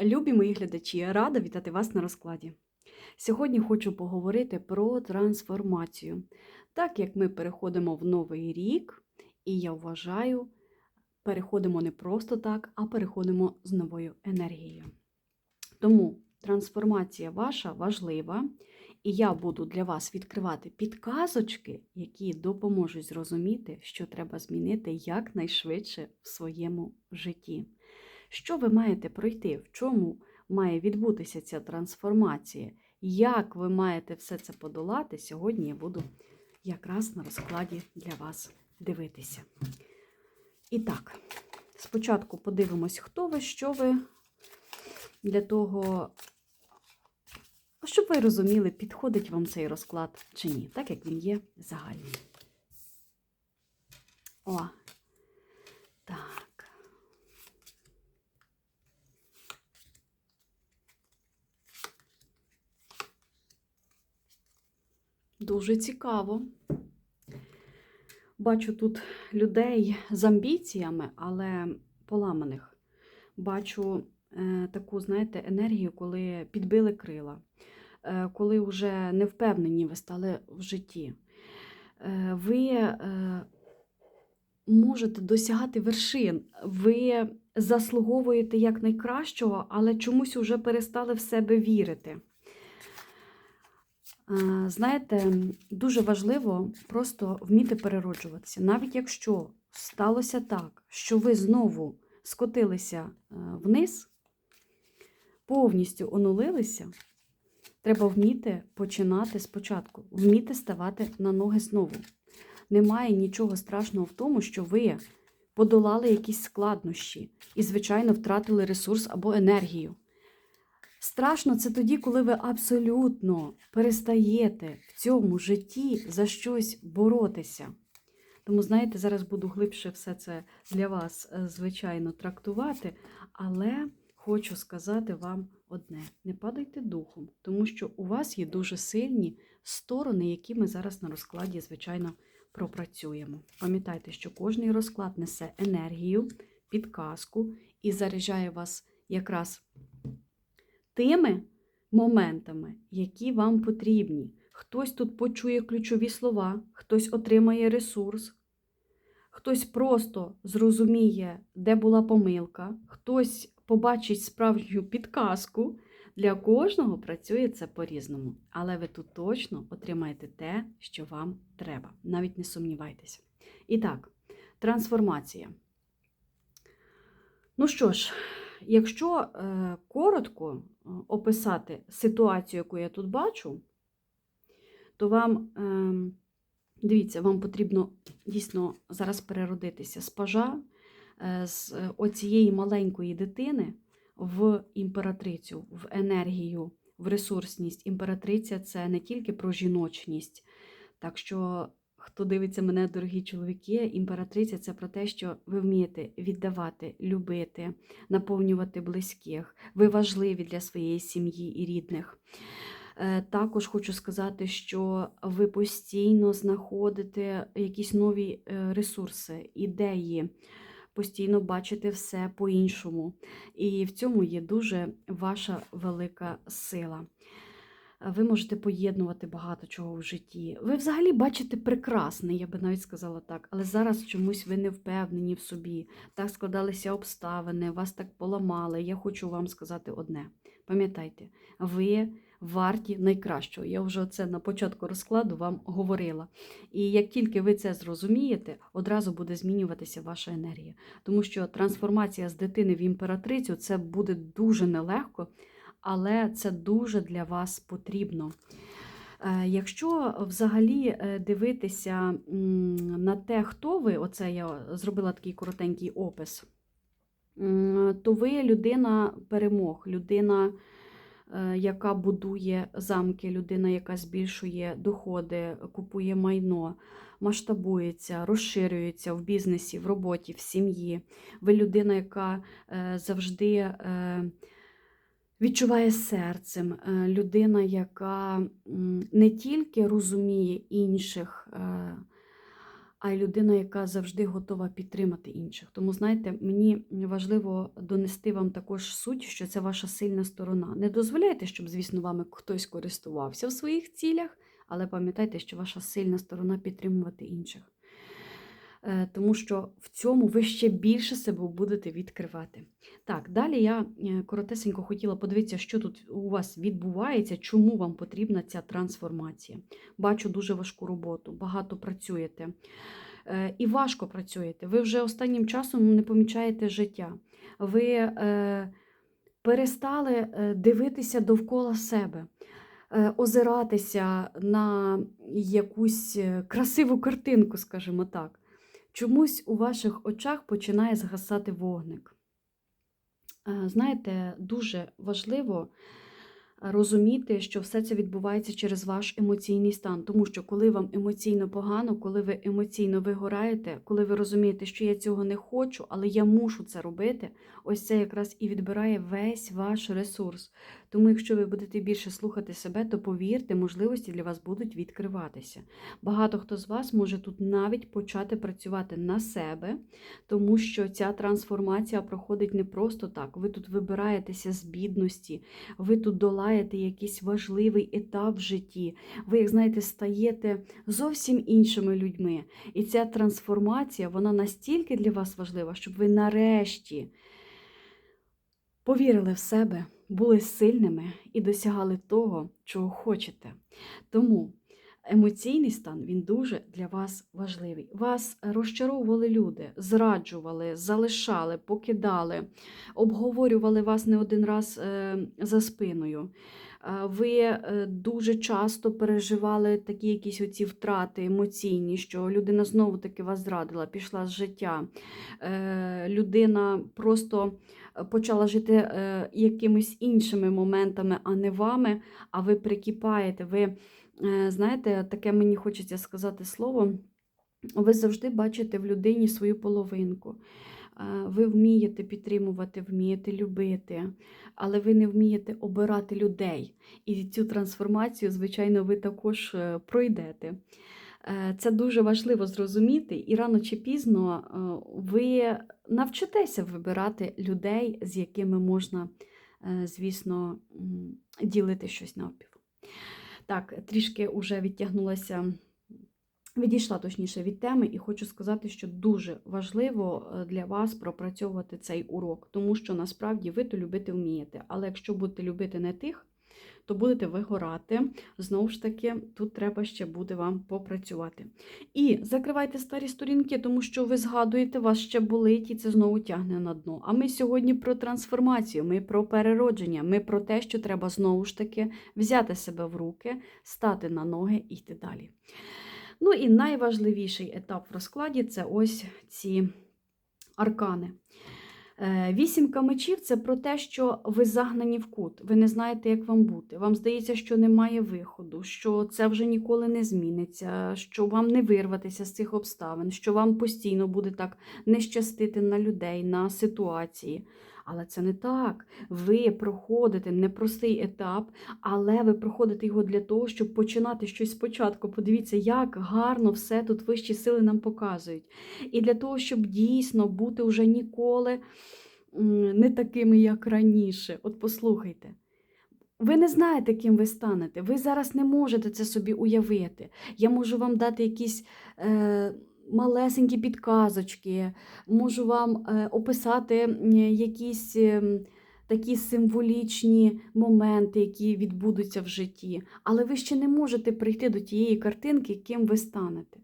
Любі мої глядачі, рада вітати вас на розкладі. Сьогодні хочу поговорити про трансформацію. Так як ми переходимо в новий рік, і я вважаю, переходимо не просто так, а переходимо з новою енергією. Тому трансформація ваша важлива, і я буду для вас відкривати підказочки, які допоможуть зрозуміти, що треба змінити якнайшвидше в своєму житті. Що ви маєте пройти? В чому має відбутися ця трансформація? Як ви маєте все це подолати? Сьогодні я буду якраз на розкладі для вас дивитися. І так, спочатку подивимось, хто ви, що ви, для того, щоб ви розуміли, підходить вам цей розклад чи ні, так як він є загальний. О, так. Дуже цікаво. Бачу тут людей з амбіціями, але поламаних. Бачу е, таку, знаєте, енергію, коли підбили крила, е, коли вже не впевнені ви стали в житті. Е, ви е, можете досягати вершин, ви заслуговуєте як найкращого, але чомусь вже перестали в себе вірити. Знаєте, дуже важливо просто вміти перероджуватися. Навіть якщо сталося так, що ви знову скотилися е, вниз, повністю онулилися, треба вміти починати спочатку, вміти ставати на ноги знову. Немає нічого страшного в тому, що ви подолали якісь складнощі і, звичайно, втратили ресурс або енергію. Страшно це тоді, коли ви абсолютно перестаєте в цьому житті за щось боротися. Тому, знаєте, зараз буду глибше все це для вас, е, звичайно, трактувати, але хочу сказати вам одне: не падайте духом, тому що у вас є дуже сильні сторони, які ми зараз на розкладі, звичайно, пропрацюємо. Пам'ятайте, що кожний розклад несе енергію, підказку і заряджає вас якраз тими моментами, які вам потрібні. Хтось тут почує ключові слова, хтось отримає ресурс, хтось просто зрозуміє, де була помилка, хтось побачить справжню підказку. Для кожного працює це по-різному, але ви тут точно отримаєте те, що вам треба. Навіть не сумнівайтеся. І так, трансформація. Ну що ж, якщо е, коротко е, описати ситуацію, яку я тут бачу, то вам, е, дивіться, вам потрібно дійсно зараз переродитися з пажа, е, з оцієї маленької дитини в імператрицю, в енергію, в ресурсність. Імператриця це не тільки про жіночність. Так що Хто дивиться мене, дорогі чоловіки, імператриця це про те, що ви вмієте віддавати, любити, наповнювати близьких. Ви важливі для своєї сім'ї і рідних. Е, Також хочу сказати, що ви постійно знаходите якісь нові е, ресурси, ідеї, постійно бачите все по-іншому. І в цьому є дуже ваша велика сила ви можете поєднувати багато чого в житті. Ви взагалі бачите прекрасне, я би навіть сказала так, але зараз чомусь ви не впевнені в собі. Так складалися обставини, вас так поламали. Я хочу вам сказати одне. Пам'ятайте, ви варті найкращого. Я вже це на початку розкладу вам говорила. І як тільки ви це зрозумієте, одразу буде змінюватися ваша енергія. Тому що трансформація з дитини в імператрицю це буде дуже нелегко але це дуже для вас потрібно. Е, якщо взагалі е, дивитися на те, хто ви, оце я зробила такий коротенький опис, то ви людина перемог, людина, е, яка будує замки, людина, яка збільшує доходи, купує майно, масштабується, розширюється в бізнесі, в роботі, в сім'ї. Ви людина, яка завжди відчуває серцем, е, людина, яка не тільки розуміє інших, е, а й людина, яка завжди готова підтримати інших. Тому, знаєте, мені важливо донести вам також суть, що це ваша сильна сторона. Не дозволяйте, щоб, звісно, вами хтось користувався в своїх цілях, але пам'ятайте, що ваша сильна сторона підтримувати інших. Е, Тому що в цьому ви ще більше себе будете відкривати. Так, далі я е, коротесенько хотіла подивитися, що тут у вас відбувається, чому вам потрібна ця трансформація. Бачу дуже важку роботу, багато працюєте. Е, І важко працюєте. Ви вже останнім часом не помічаєте життя. Ви перестали дивитися довкола себе, озиратися на якусь красиву картинку, скажімо так. Чомусь у ваших очах починає згасати вогник. Е, Знаєте, дуже важливо розуміти, що все це відбувається через ваш емоційний стан. Тому що коли вам емоційно погано, коли ви емоційно вигораєте, коли ви розумієте, що я цього не хочу, але я мушу це робити, ось це якраз і відбирає весь ваш ресурс. Тому, якщо ви будете більше слухати себе, то повірте, можливості для вас будуть відкриватися. Багато хто з вас може тут навіть почати працювати на себе, тому що ця трансформація проходить не просто так. Ви тут вибираєтеся з бідності, ви тут долаєте якийсь важливий етап в житті. Ви, як знаєте, стаєте зовсім іншими людьми. І ця трансформація, вона настільки для вас важлива, щоб ви нарешті повірили в себе, були сильними і досягали того, чого хочете. Тому емоційний стан він дуже для вас важливий. Вас розчаровували люди, зраджували, залишали, покидали, обговорювали вас не один раз е, за спиною. Е, Ви е, дуже часто переживали такі якісь оці втрати емоційні, що людина знову таки вас зрадила, пішла з життя. Людина просто почала жити якимись іншими моментами, а не вами, а ви прикипаєте. Ви знаєте, таке мені хочеться сказати слово. Ви завжди бачите в людині свою половинку. Е, Ви вмієте підтримувати, вмієте любити, але ви не вмієте обирати людей. І цю трансформацію, звичайно, ви також е, пройдете. Е, Це дуже важливо зрозуміти, і рано чи пізно е, ви навчитеся вибирати людей, з якими можна, е, звісно, ділити щось навпіл. Так, трішки вже відтягнулася, відійшла точніше від теми, і хочу сказати, що дуже важливо е, для вас пропрацьовувати цей урок, тому що насправді ви то любити вмієте. Але якщо будете любити не тих, то будете вигорати. Знову ж таки, тут треба ще буде вам попрацювати. І закривайте старі сторінки, тому що ви згадуєте, вас ще болить, і це знову тягне на дно. А ми сьогодні про трансформацію, ми про переродження, ми про те, що треба знову ж таки взяти себе в руки, стати на ноги і йти далі. Ну і найважливіший етап в розкладі це ось ці аркани. Е, Вісімка мечів це про те, що ви загнані в кут, ви не знаєте, як вам бути. Вам здається, що немає виходу, що це вже ніколи не зміниться, що вам не вирватися з цих обставин, що вам постійно буде так не щастити на людей, на ситуації. Але це не так. Ви проходите непростий етап, але ви проходите його для того, щоб починати щось спочатку. Подивіться, як гарно все тут вищі сили нам показують. І для того, щоб дійсно бути вже ніколи не такими, як раніше. От послухайте. Ви не знаєте, ким ви станете. Ви зараз не можете це собі уявити. Я можу вам дати якісь е, малесенькі підказочки, можу вам е, описати якісь е, такі символічні моменти, які відбудуться в житті. Але ви ще не можете прийти до тієї картинки, ким ви станете.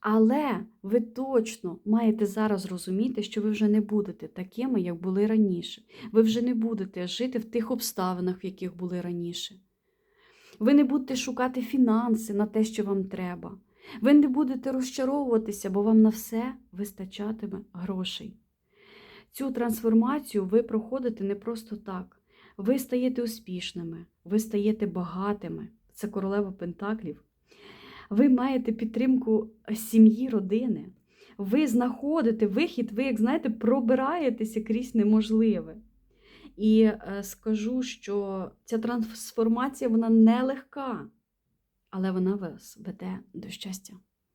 Але ви точно маєте зараз розуміти, що ви вже не будете такими, як були раніше. Ви вже не будете жити в тих обставинах, в яких були раніше. Ви не будете шукати фінанси на те, що вам треба. Ви не будете розчаровуватися, бо вам на все вистачатиме грошей. Цю трансформацію ви проходите не просто так. Ви стаєте успішними, ви стаєте багатими. Це королева Пентаклів. Ви маєте підтримку сім'ї, родини. Ви знаходите вихід, ви, як знаєте, пробираєтеся крізь неможливе. І е, скажу, що ця трансформація вона нелегка, але вона вас веде до щастя,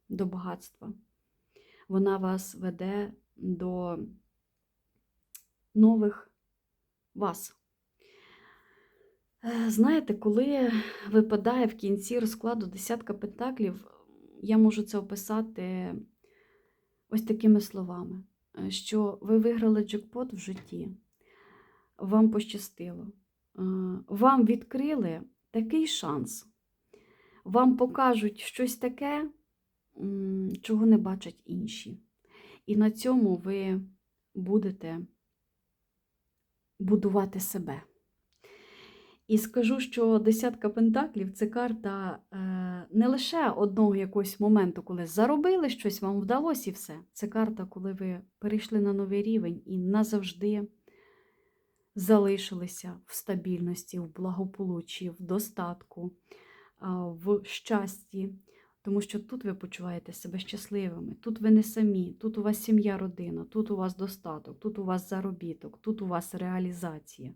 до багатства. вона вас веде до нових вас. Е, Знаєте, коли випадає в кінці розкладу десятка пентаклів, я можу це описати ось такими словами, е, що ви виграли джекпот в житті, вам пощастило, е, вам відкрили такий шанс, вам покажуть щось таке, чого не бачать інші. І на цьому ви будете будувати себе. І скажу, що десятка пентаклів це карта е, не лише одного якогось моменту, коли заробили щось, вам вдалося і все. Це карта, коли ви перейшли на новий рівень і назавжди залишилися в стабільності, в благополуччі, в достатку, в щасті. Тому що тут ви почуваєте себе щасливими, тут ви не самі, тут у вас сім'я, родина, тут у вас достаток, тут у вас заробіток, тут у вас реалізація.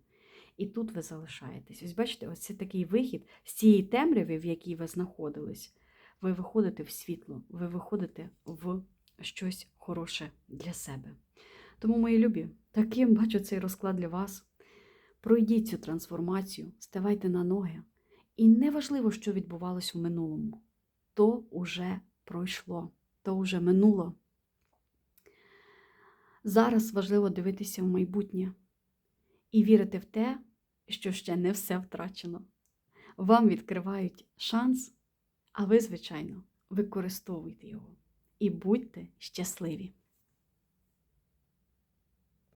І тут ви залишаєтесь. Ось бачите, ось це такий вихід з цієї темряви, в якій ви знаходились. Ви виходите в світло, ви виходите в щось хороше для себе. Тому, мої любі, таким бачу цей розклад для вас. Пройдіть цю трансформацію, ставайте на ноги. І неважливо, що відбувалось в минулому, то уже пройшло, то вже минуло. Зараз важливо дивитися в майбутнє і вірити в те, що ще не все втрачено. Вам відкривають шанс, а ви, звичайно, використовуйте його і будьте щасливі!